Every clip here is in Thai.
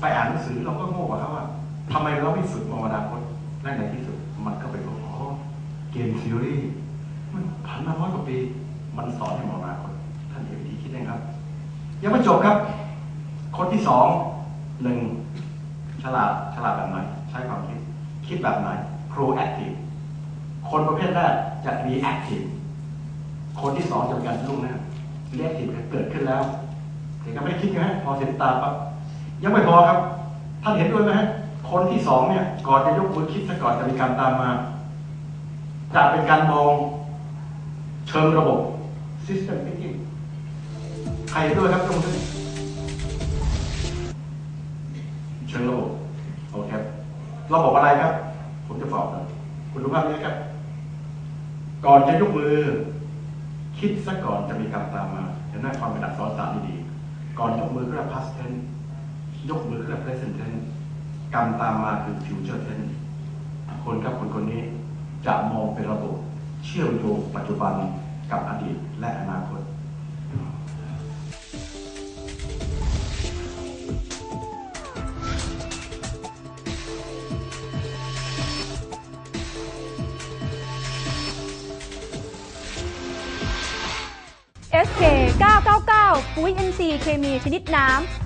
ไปอ่านหนังสือเราก็โง่กว่าเขาว่าทำไมเราไม่ฝึกมองอนาคตและในที่สุดมันก็ไปรู้อ๋อเกมซีรีส์มันผ่านมาร้อยกว่าปี มันสอนให้มองอนาคตท่านเห็นวิธีคิดยังครับ ยังไม่จบครับ คนที่สองหนึ่งฉลาดฉลาดแบบไหนใช้ความคิด คิดแบบไหน proactive คนประเภทแรกจะ reactive คนที่สองจะเป็นการลุ่งหน้า reactive เกิดขึ้นแล้วแต่ก็ไม่ได้คิดนะฮะพอเสร็จตาปั๊บ ยังไม่พอครับ ท่านเห็นด้วยไหมฮะคนที่สองเนี่ยก่อนจะยกมือคิดซะก่อนจะมีการตามมาจะเป็นการมองเชิงระบบ system thinking ใครด้วยครับยกมือขึ้เชิงระบบโอเคครับระบบอะไรครับ ผมจะบอกนะคุณดูภาพนี้ครับ ก่อนจะยกมือ คิดซะก่อนจะมีการตามมาเห็นไหมความเป็นอักษรศาสตร์ที่ดีก่อนยกมือก็เรียก past tense ยกมือก็เรียก present tense กรรมตามมาคือ future tense คนครับคนคนนี้จะมองเป็นระบบเชื่อมโยงปัจจุบันกับอดีตและอนาคต SK 999 ปุ๋ย NC เคมีชนิดน้ำ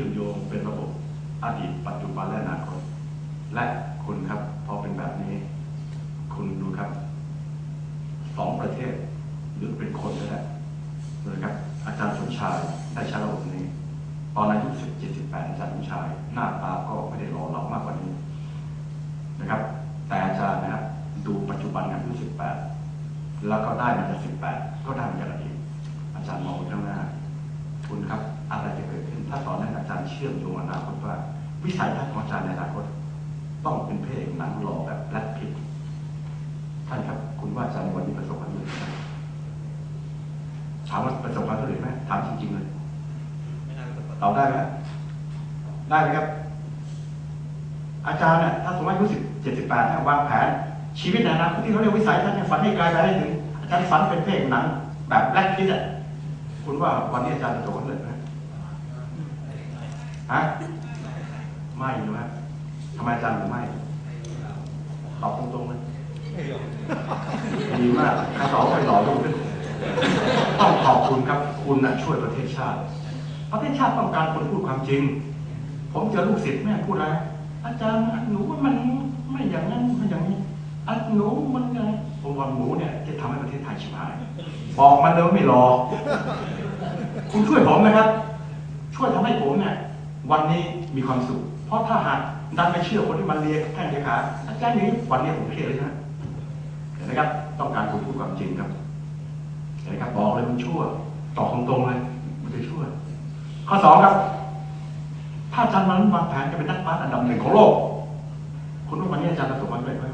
ชื่อมโยงเป็นระบบอดีตปัจจุบันและอนาคต และคุณครับพอเป็นแบบนี้ คุณดูครับสองประเทศหรือเป็นคนก็ได้นะครับอาจารย์สมชายได้ใช้ระบบนี้ ตอนอายุสิบเจ็ดสิบแปดอาจารย์สมชาย หน้าตาก็ไม่ได้หล่อเหลามากกว่านี้นะครับ แต่อาจารย์นะครับดูปัจจุบันอายุสิบแปดแล้วก็ได้มาจากสิบแปดก็ได้าคตว่า วิสัยทัศน์ของอาจารย์ในอนาคตต้องเป็นเพลงหนังหล่อแบบแรดพิตท่านครับ คุณว่าอาจารย์ในวันนี้ประสบความสำเร็จไหมถามว่าประสบความสำเร็จไหมถามจริงๆเลยเราได้ไหมได้ไหมครับ อาจารย์เนี่ยถ้าสมมติอายุสิบเจ็ดสิบแปดเนี่ยวางแผน ชีวิตในอนาคตที่เขาเรียกวิสัยทัศน์เนี่ยฝันให้ไกลไปให้ถึงอาจารย์ฝันเป็นเพลงหนัง แบบแรดพิตอะคุณว่าวันนี้อาจารย์ประสบความสำเร็จไหม ฮะไม่ใช่ไหมทำไมอาจารย์ถึงไม่ตอบตรงๆเลยดีมากใครตอบไปหล่อลงขึ้นต้องขอบคุณครับ คุณน่ะช่วยประเทศชาติ ประเทศชาติต้องการคนพูดความจริง ผมเจอลูกศิษย์แม่พูดอะไรอาจารย์หนูว่ามันไม่อย่างนั้นไม่อย่างนี้อันหนูมันไงผมว่าหนูเนี่ยจะทำให้ประเทศไทยชิบหายบอกมันเลยว่าไม่รอ คุณช่วยผมนะครับ ช่วยทำให้ผมเนี่ย วันนี้มีความสุข เพราะถ้าหากดันไปเชื่อคนที่มันเรียนแข้งเรียขาอาจารย์นี้วันนี้ผมเครียดเลยนะเห็นไหมครับ ต้องการคนพูดความจริงครับเห็นไหมครับบอกเลยมันชั่วตอบตรงๆเลยมันจะชั่วข้อสองครับ ถ้าอาจารย์มันวางแผนจะเป็นนักบาสอันดับหนึ่งของโลก คุณว่าวันนี้อาจารย์ประสบความสำเร็จไหม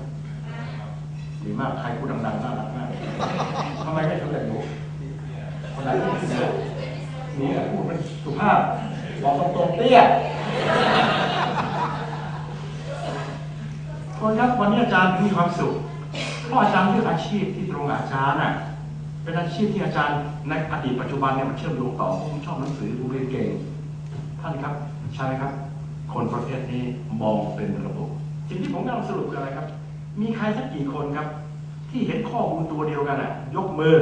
ดีมากใครพูดดังๆน่ารักมากทำไมไม่สำเร็จหนูคนไหนนี่แหละพูดเป็นสุภาพ บอกตรงๆเตี้ยคนครับวันนี้อาจารย์มีความสุขเพราะอาจารย์เลือกอาชีพที่ตรงกับอาจารย์น่ะเป็นอาชีพที่อาจารย์ในอดีตปัจจุบันเนี่ยมันเชื่อมโยงต่อผมชอบหนังสือผมเรียนเก่งท่านครับใช่ไหมครับ คนประเภทนี้มองเป็นระบบสิ่งที่ผมกำลังสรุปคืออะไรครับ มีใครสักกี่คนครับ ที่เห็นข้อมูลตัวเดียวกันอะ ยกมือ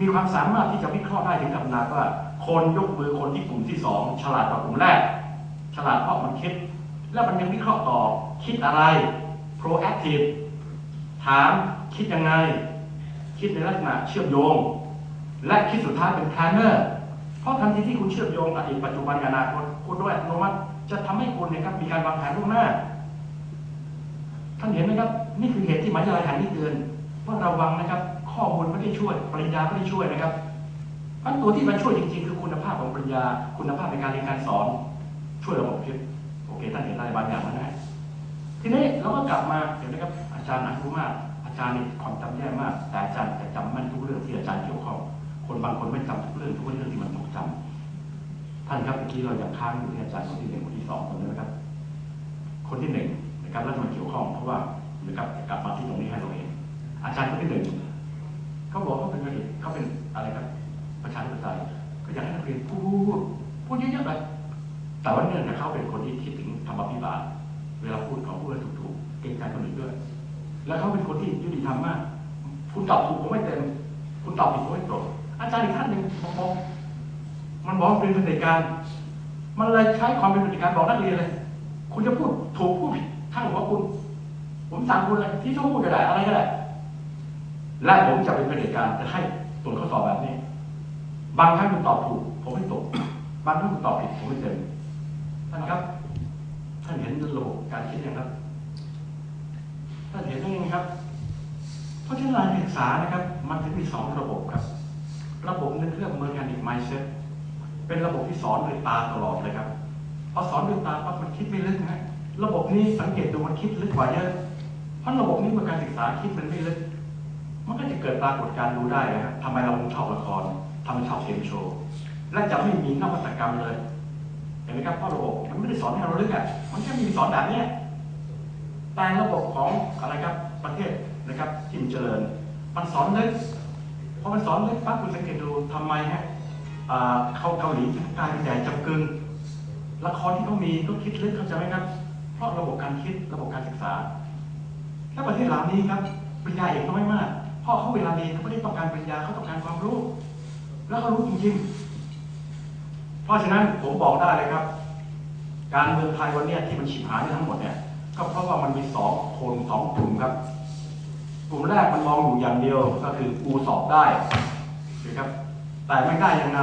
มีความสามารถที่จะวิเคราะห์ได้ถึงกับขนาดว่า คนยกมือคนที่กลุ่มที่สองฉลาดกว่ากลุ่มแรก ฉลาดเพราะมันคิด แล้วมันยังวิเคราะห์ต่อคิดอะไร proactive ถามคิดยังไง คิดในลักษณะเชื่อมโยง และคิดสุดท้ายเป็น planner เพราะทันทีที่คุณเชื่อมโยงอดีตปัจจุบันกับอนาคตคุณโดยอัตโนมัติจะทำให้คุณเนี่ยครับมีการวางแผนล่วงหน้า ท่านเห็นไหมครับ นี่คือเหตุที่หมหาวิทยาลัยห่งนี้เตือนว่าระวังนะครับ ข้อมูลไม่ได้ช่วยปริญญาไม่ได้ช่วยนะครับ เพราะตัวที่มันช่วยจริงๆ คือคุณภาพของปริญญา คุณภาพในการเรียนการสอน ช่วยระบบคิดโอเคท่านเห็นอะไรบางอย่างแล้วนะทีนี้เราก็กลับมาเห็นไหมครับอาจารย์อ่านรู้มาก อาจารย์นี่ความจำแย่มาก แต่อาจารย์จะจำแม่นทุกเรื่องที่อาจารย์เกี่ยวข้อง คนบางคนไม่จำทุกเรื่องทุกเรื่องที่มันถูกจำท่านครับเมื่อกี้เราอยังค้างอยู่ที่อาจารย์คนที่หนึ่งคนที่สองคนนี้นะครับ คนที่หนึ่งนะครับแล้วมันเกี่ยวข้องเพราะว่านะครับกลับมาที่ตรงนี้ให้เราเองอาจารย์คนที่หนึ่งเขาบอกเขาเป็นอะไรเขาเป็นอะไรครับ ประชาธิปไตยก็อยากให้นักเรียนพูดพูดเยอะๆเลยแต่ว่าเนื่องจากเขาเป็นคนที่คิดถึงธรรมพิบาลเวลาพูดเขาพูดถูกๆเกรงใจคนอื่นด้วย แล้วเขาเป็นคนที่ยุติธรรมมาก คุณตอบถูกผมไม่เต็ม คุณตอบผิดผมไม่ตรงอาจารย์อีกท่านหนึ่งบอกมันบอกเป็นปฏิการ มันเลยใช้ความเป็นปฏิการบอกนักเรียนเลย คุณจะพูดถูกพูดผิดข้างหัวคุณ ผมสั่งคุณเลยที่ชอบพูดก็ได้อะไรก็ได้และผมจะเป็นปฏิการจะให้ตรวจข้อสอบแบบนี้ บางครั้งคุณตอบถูก ผมไม่ตก บางครั้งคุณตอบผิดผมไม่เต็มท่านครับท่านเห็นระบบการคิดยังครับท่านเห็นได้ยังครับ เพราะฉะนั้นการศึกษานะครับ มันถึงมีสองระบบครับ ระบบนึงเรียกเมอร์แกนิกไมเซ็ตเป็นระบบที่สอนด้วยตาตลอดเลยครับพอสอนด้วยตาปั๊บมันคิดไม่ลึกนะระบบนี้สังเกตดูมันคิดลึกกว่าเยอะเพราะระบบนี้เมื่อการศึกษาคิดมันไม่ลึก มันก็จะเกิดปรากฏการณ์รู้ได้นะทำไมเราถึงชอบละคร ทำไมชอบเกมโชว์และจะไม่มีนวัตกรรมเลยเห็นไหมครับเพราะระบบมันไม่ได้สอนให้เราลึกอะมันแค่มีสอนแบบเนี้ยแต่ระบบของอะไรครับประเทศนะครับที่มันเจริญมันสอนลึกพอมันสอนลึกปั๊บคุณสังเกตดูทำไมฮะเขาเกาหลีกลายเป็นใหญ่จำกึงละครที่เขามีก็คิดลึกเข้าใจไหมครับ เพราะระบบการคิดระบบการศึกษาและประเทศเหล่านี้ครับปริญญาเอกน้อยมากเพราะเขาเวลาเรียนเขาไม่ได้ต้องการปริญญาเขาต้องการความรู้ แล้วเขารู้จริงๆ เพราะฉะนั้นผมบอกได้เลยครับ การเมืองไทยวันนี้ที่มันฉิบหายทั้งหมดเนี่ย ก็เพราะว่ามันมีสองคนสองกลุ่มครับ กลุ่มแรกมันมองอยู่อย่างเดียวก็คือกูสอบได้นะครับ แต่ไม่ได้ยังไง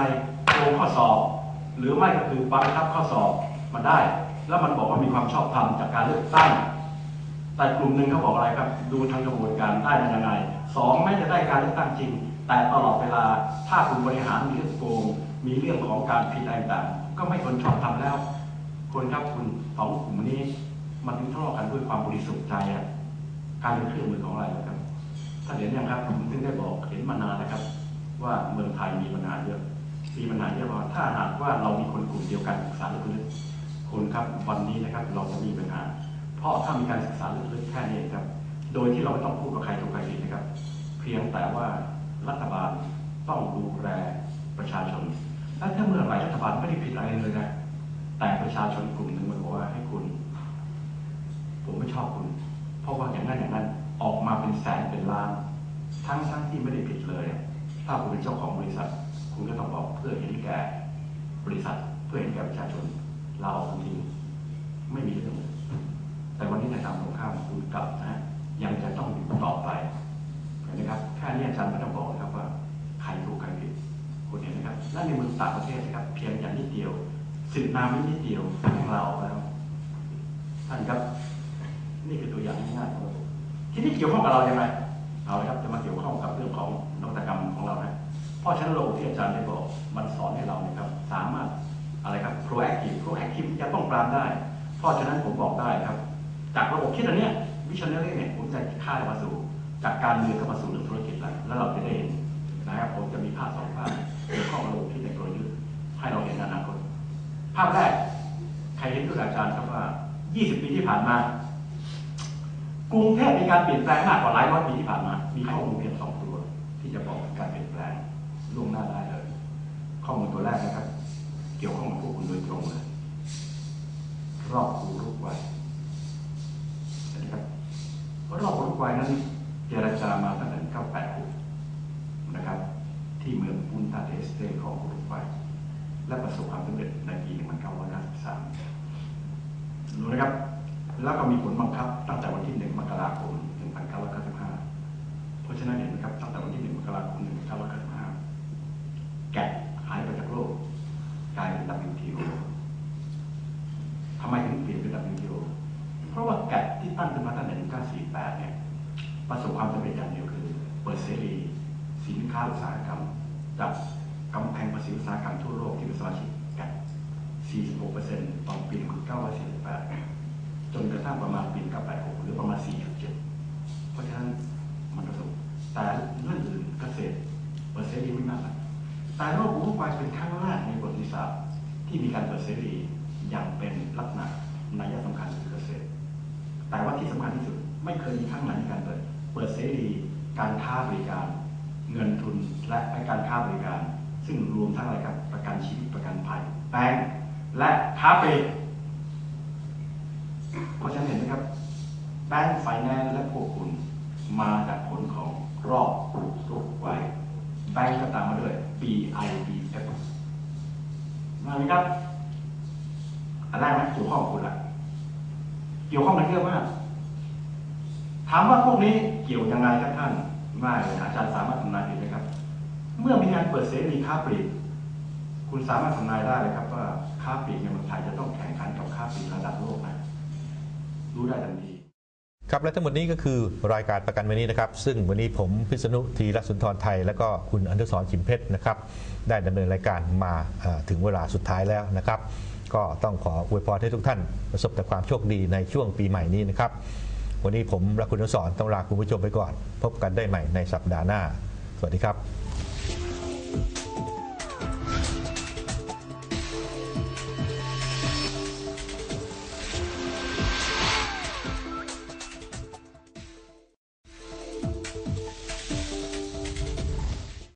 โกงข้อสอบ หรือไม่ก็คือบังคับข้อสอบมันได้ แล้วมันบอกว่ามีความชอบธรรมจากการเลือกตั้งแต่กลุ่มหนึ่งเขาบอกอะไรครับ ดูทางกระบวนการได้มันยังไงสองแม้จะได้การเลือกตั้งจริง แต่ตลอดเวลาถ้าคุณบริหารมีเรื่องโกงมีเรื่องของการผิดอะไรต่างก็ไม่ควรชอบทำแล้ว คนครับคุณสองกลุ่มนี้ มันถึงทะเลาะกันด้วยความบริสุทธิ์ใจอะการเป็นเครื่องมือของอะไรนะครับ ถ้าเห็นยังครับผมถึงได้บอกเห็นมานานแล้วครับ ว่าเมืองไทยมีปัญหาเยอะมีปัญหาเยอะเพราะถ้าหากว่าเรามีคนกลุ่มเดียวกันศึกษาลึกๆคนครับวันนี้นะครับเราจะมีปัญหา เพราะถ้ามีการศึกษาลึกๆแค่นี้ครับ โดยที่เราไม่ต้องพูดกับใครถูกใครผิดนะครับ เพียงแต่ว่า รัฐบาลต้องดูแลประชาชน และถ้าเมื่อไหร่รัฐบาลไม่ได้ผิดอะไรเลยนะ แต่ประชาชนกลุ่มหนึ่งมันบอกว่าให้คุณ ผมไม่ชอบคุณ เพราะว่าอย่างนั้นอย่างนั้นออกมาเป็นแสนเป็นล้าน ทั้งทั้งที่ไม่ได้ผิดเลย ถ้าคุณเป็นเจ้าของบริษัท คุณก็ต้องบอกเพื่อเห็นแก่บริษัท เพื่อเห็นแก่ประชาชน เราเอาทิ้งไม่มีเรื่อง สิบนาวินิดเดียวของเราแล้วท่านครับ นี่คือตัวอย่างง่ายๆของระบบที่นี่เกี่ยวข้องกับเราอย่างไรเอาละครับจะมาเกี่ยวข้องกับเรื่องของนวัตกรรมของเรานะเพราะฉะนั้นระบบที่อาจารย์ได้บอกมันสอนให้เราเนี่ยครับ สามารถอะไรครับ proactive proactive จะต้องปรามได้ เพราะฉะนั้นผมบอกได้ครับ จากระบบคิดอันเนี้ย visionary เนี่ยผมจะค่ายมาสู่ จากการเมืองเข้ามาสู่เรื่องธุรกิจแล้วแล้วเราจะได้เห็นนะครับผมจะมีภาพสองภาพเกี่ยวข้องกับระบบที่ในกลยุทธ์ให้เราเห็นอนาคต ภาพแรก ใครเห็นด้วยอาจารย์ครับว่า 20 ปีที่ผ่านมา กรุงเทพมีการเปลี่ยนแปลงมากกว่าหลายร้อยปีที่ผ่านมา มีข้อมูลเพียงสองตัว ที่จะบอกการเปลี่ยนแปลงล่วงหน้าได้เลย ข้อมูลตัวแรกนะครับ เกี่ยวข้องกับพวกคุณโดยตรงเลยรอบคูรุกไว้นไหมครับรอบคูรุกไว้นั้นเจรจามาตั้งแต่986นะครับ ที่เมืองปุนตาเดสเตของอุรุกวัย และประสบความสำเร็จในปี 1993ดูนะครับ แล้วก็มีผลบังคับตั้งแต่วันที่ 1 มกราคม 1995 เพราะฉะนั้นเห็นไหมครับ ตั้งแต่วันที่ 1 มกราคม 1995 แกะหายไปจากโลกกลายเป็น WTO ทำไมถึงเปลี่ยนเป็น WTO เพราะว่าแกะที่ตั้งขึ้นมาตั้งแต่1948 เนี่ย ประสบความสำเร็จอย่างเดียวคือ เปิดเสรีสินค้าอุตสาหกรรมจากกำแพงภา ษีอุตสาหกรรมทั่วโลกที่เป็นสมาชิกแกะ46%ตอนปี1948 จนกระทั่งประมาณปี986 หรือประมาณ 4.7 เพราะฉะนั้นมันประสบแต่เรื่องอื่นเกษตรเปิดเสรีไม่มากนะแต่โลกอุรุกวัยเป็นครั้งแรกในประวัติศาสตร์ที่มีการเปิดเสรีอย่างเป็นลักษณะนัยสำคัญคือเกษตร แต่ว่าที่สำคัญที่สุดไม่เคยมีครั้งไหนในการเปิด เปิดเสรีการค้าบริการ เงินทุนและการค้าบริการ ทั้งอะไรครับ ประกันชีวิตประกันภัยแบงก์และค้าปลีกเพราะฉะนั้นเห็นไหมครับ แบงก์ไฟแนนซ์และพวกคุณมาจากผลของรอบปลูกรุกไว้ แบงก์ก็ตามมาด้วย BIBF มาไหมครับ อันแรกนะเกี่ยวข้องกับคุณละเกี่ยวข้องกันเยอะมาก ถามว่าพวกนี้เกี่ยวยังไงครับท่านง่ายเลยอาจารย์สามารถทำนายเห็นไหมครับ เมื่อมีการเปิดเสรีค้าปลีก คุณสามารถทำนายได้เลยครับว่าค้าปลีกในเมืองไทยจะต้องแข่งขันกับค้าปลีกระดับโลกนะรู้ได้ทันทีครับและทั้งหมดนี้ก็คือรายการประกันวันนี้นะครับ ซึ่งวันนี้ผมพิษณุธีรสุนทรไทย และก็คุณอนุสรชิมเพชรนะครับ ได้ดำเนินรายการมาถึงเวลาสุดท้ายแล้วนะครับ ก็ต้องขออวยพรให้ทุกท่าน ประสบแต่ความโชคดีในช่วงปีใหม่นี้นะครับ วันนี้ผมและคุณอนุสรต้องลาคุณผู้ชมไปก่อน พบกันได้ใหม่ในสัปดาห์หน้า สวัสดีครับ